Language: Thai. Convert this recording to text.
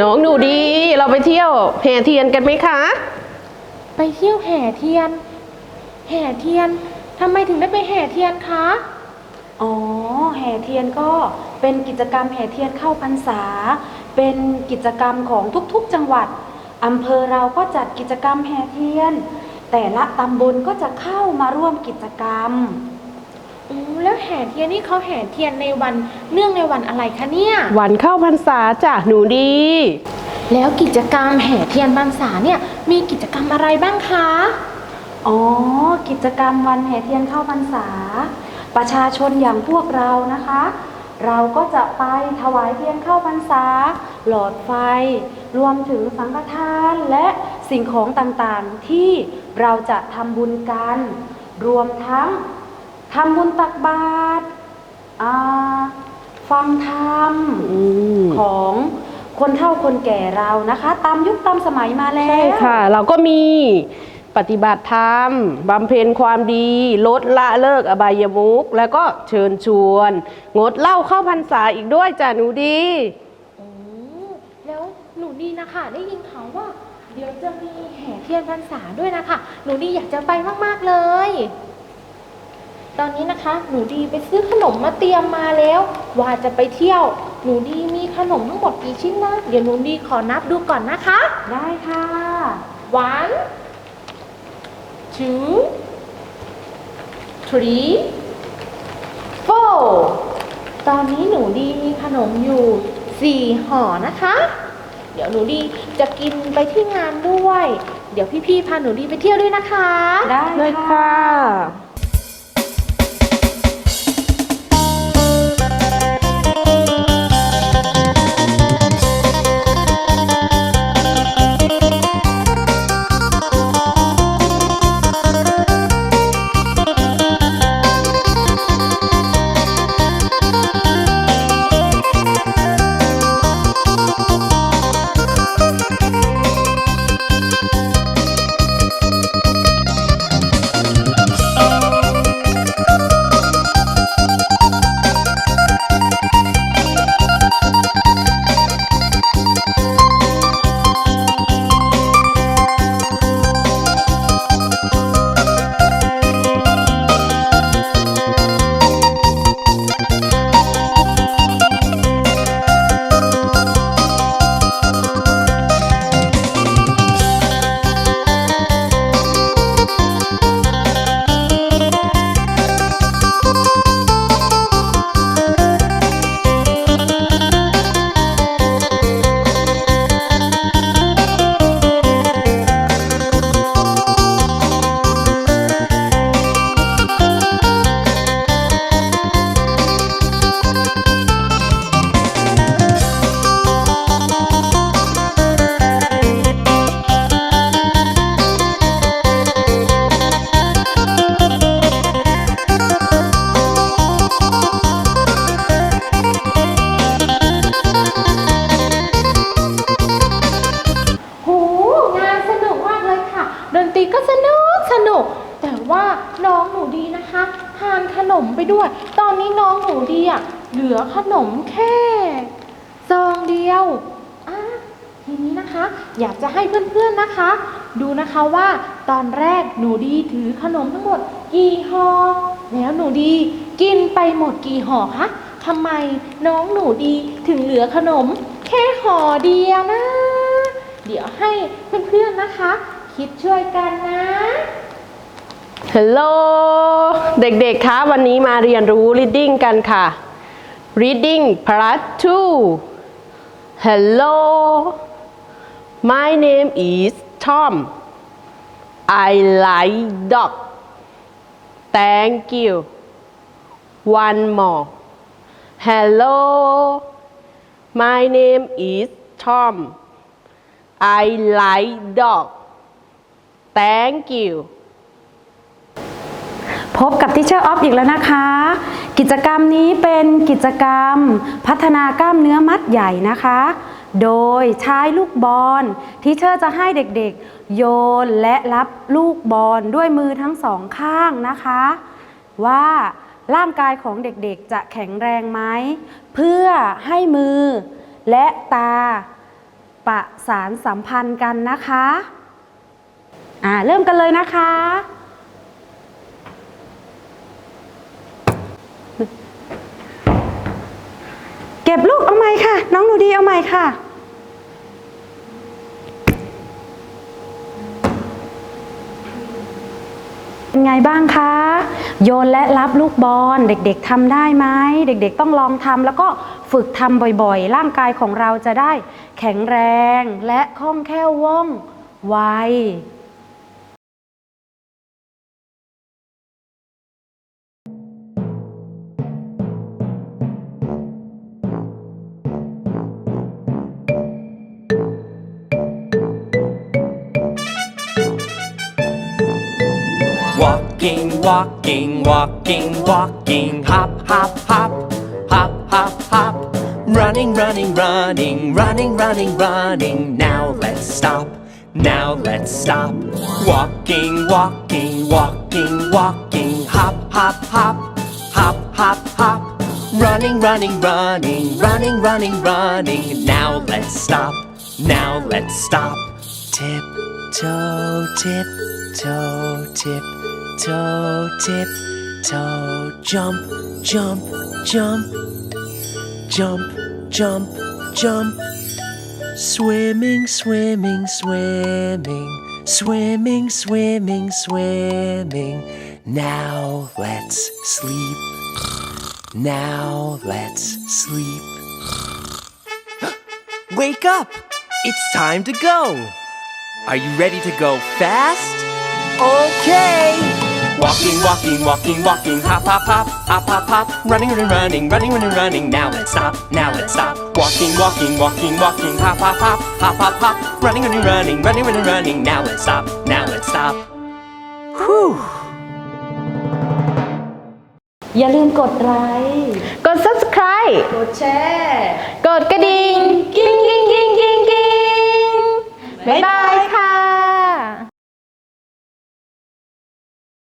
น้องหนูดีเราไปเที่ยวแห่เทียนกันไหมคะ ไปเที่ยวแห่เทียน แห่เทียนทำไมถึงได้ไปแห่เทียนคะ อ๋อ แห่เทียนก็เป็นกิจกรรมแห่เทียนเข้าพรรษา เป็นกิจกรรมของทุกๆจังหวัดอำเภอเราก็จัดกิจกรรมแห่เทียน แต่ละตำบลก็จะเข้ามาร่วมกิจกรรม อืมแล้วแห่เทียนนี่เขาแห่เทียนในวันเนื่องในวันอะไรคะเนี่ยวันเข้าพรรษาจ้ะหนูดี แล้วกิจกรรมแห่เทียนพรรษาเนี่ยมีกิจกรรมอะไรบ้างคะ อ๋อ กิจกรรมวันแห่เทียนเข้าพรรษา ประชาชนอย่างพวกเรานะคะ เราก็จะไปถวายเทียนเข้าพรรษา หลอดไฟ รวมถึงสังฆทานและสิ่งของต่างๆที่เราจะทำบุญกัน รวมทั้ง ทำบุญตักบาตรอ่าฟังธรรมอืม ของคนเฒ่าคนแก่เรานะคะ ตามยุคตามสมัยมาแล้ว ใช่ค่ะ เราก็มีปฏิบัติธรรมบำเพ็ญความดี ลดละเลิกอบายมุขแล้วก็เชิญชวน งดเหล้าเข้าพรรษาอีกด้วยจ้ะหนูดี โอ้แล้วหนูดีนะคะ ได้ยินข่าวว่า เดี๋ยวจะมีแห่เทียนพรรษาด้วยนะคะ หนูดีอยากจะไปมาก ๆ เลย ตอนนี้นะคะ หนูดีไปซื้อขนมมาเตรียมมาแล้ว ว่าจะไปเที่ยว หนูดีมีขนมทั้งหมดกี่ชิ้นนะ เดี๋ยวหนูดีขอนับดูก่อนนะคะ ได้ค่ะ one two three four ตอนนี้หนูดีมีขนมอยู่สี่ห่อนะคะ เดี๋ยวหนูดีจะกินไปที่งานด้วย เดี๋ยวพี่ๆพาหนูดีไปเที่ยวด้วยนะคะ ได้เลยค่ะ สนุกสนุก แต่ว่าน้องหนูดีนะคะทานขนมไปด้วย ตอนนี้น้องหนูดีอะเหลือขนมแค่ซองเดียวอะทีนี้นะคะ อยากจะให้เพื่อนๆนะคะ ดูนะคะว่าตอนแรกหนูดีถือขนมทั้งหมดกี่ห่อแล้วหนูดีกินไปหมดกี่ห่อคะทำไมน้องหนูดีถึงเหลือขนม แค่ห่อเดียวนะ เดี๋ยวให้เพื่อนๆนะคะ คิดช่วยกันนะ ฮัลโหล เด็กๆ คะ วันนี้มาเรียนรู้ reading กันค่ะ reading part 2 Hello my name is Tom I like dog thank you one more Hello my name is Tom I like dog thank you พบกับทิเชอร์ออฟอีกแล้วนะคะ กิจกรรมนี้เป็นกิจกรรม พัฒนากล้ามเนื้อมัดใหญ่นะคะ โดยใช้ลูกบอลทิเชอร์จะให้เด็กๆ โยนและรับลูกบอลด้วยมือทั้งสองข้างนะคะ ว่าร่างกายของเด็กๆ จะแข็งแรงไหม เพื่อให้มือและตาประสานสัมพันธ์กันนะคะ อ่าเริ่มกันเลยนะคะ เก็บลูกเอาใหม่ค่ะ น้องหนูดีเอาใหม่ค่ะ เป็นไงบ้างคะ โยนและรับลูกบอลเด็กๆทำได้ไหมเด็กๆต้องลองทำแล้วก็ฝึกทำบ่อยๆ ร่างกายของเราจะได้แข็งแรงและคล่องแคล่วว่องไว Walking, walking, walking, walking, hop, hop, hop, hop, hop, hop. Running, running, running, running, running, running. Now let's stop. Now let's stop. Walking, walking, walking, walking, hop, hop, hop, hop, hop, hop. Running, running, running, running, running, running. Now let's stop. Now let's stop. Tip, toe, tip, toe, tip, toe, tip, toe. Jump, jump, jump, jump, jump, jump. Swimming, swimming, swimming, swimming, swimming, swimming. Now let's sleep. Now let's sleep. Wake up! It's time to go! Are you ready to go fast? Okay! Walking, walking, walking, walking, hop, hop, hop, hop, hop, hop. Running, running, running, running, running, running. Now let's stop, now let's stop. Walking, walking, walking, walking, hop, hop, hop, hop, hop, hop. Running, running, running, running, running, running. Now let's stop, now let's stop. Whew! อย่าลืมกดไลค์กด subscribe กดแชร์กดกระดิ่ง กิ้งกิ้งกิ้งกิ้งกิ้งบ๊ายบาย